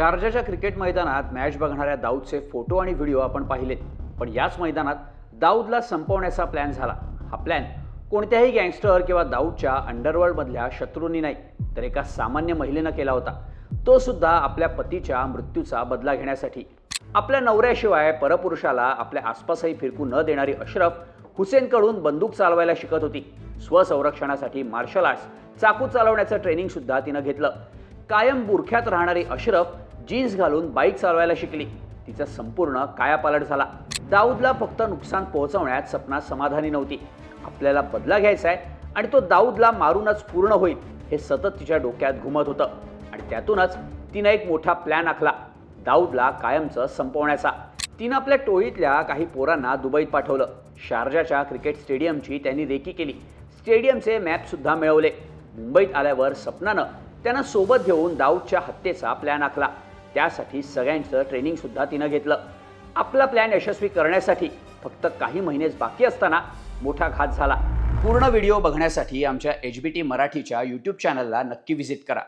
शारजाच्या cricket मैदानात match बघणाऱ्या दाऊदचे फोटो आणि व्हिडिओ आपण पाहिलेत पण याच मैदानात दाऊदला संपवण्याचा प्लॅन झाला. हा प्लॅन कोणत्याही गँगस्टर किंवा दाऊदच्या अंडरवर्ल्डमधल्या शत्रूंनी नाही तर एका सामान्य महिलेनं केला होता. तो सुद्धा आपल्या पतीच्या मृत्यूचा बदला घेण्यासाठी. आपल्या नवऱ्याशिवाय परपुरुषाला आपल्या आसपासही फिरकू न देणारी अशरफ हुसेनकडून बंदूक चालवायला शिकत होती. स्वसंरक्षणासाठी मार्शल आर्ट्स चाकू चालवण्याचं ट्रेनिंग सुद्धा तिनं घेतलं. कायम बुरख्यात राहणारी अशरफ जीन्स घालून बाईक चालवायला शिकली. तिचा संपूर्ण कायापालट झाला. दाऊदला फक्त नुकसान पोहोचवण्यात सपना समाधानी नव्हती. आपल्याला बदला घ्यायचा आहे आणि तो दाऊदला मारूनच पूर्ण होईल हे सतत तिच्या डोक्यात घुमत होतं. आणि त्यातूनच तिनं एक मोठा प्लॅन आखला दाऊदला कायमचं संपवण्याचा. तिनं आपल्या टोळीतल्या काही पोरांना दुबईत पाठवलं. शारजाच्या क्रिकेट स्टेडियमची त्यांनी रेकी केली. स्टेडियमचे मॅपसुद्धा मिळवले. मुंबईत आल्यावर सपनानं त्यांना सोबत घेऊन दाऊदच्या हत्येचा प्लॅन आखला. त्यासाठी सगळ्यांचं ट्रेनिंगसुद्धा तिनं घेतलं. आपला प्लॅन यशस्वी करण्यासाठी फक्त काही महिनेच बाकी असताना मोठा घात झाला. पूर्ण व्हिडिओ बघण्यासाठी आमच्या एच बी टी मराठीच्या यूट्यूब चॅनलला नक्की व्हिजिट करा.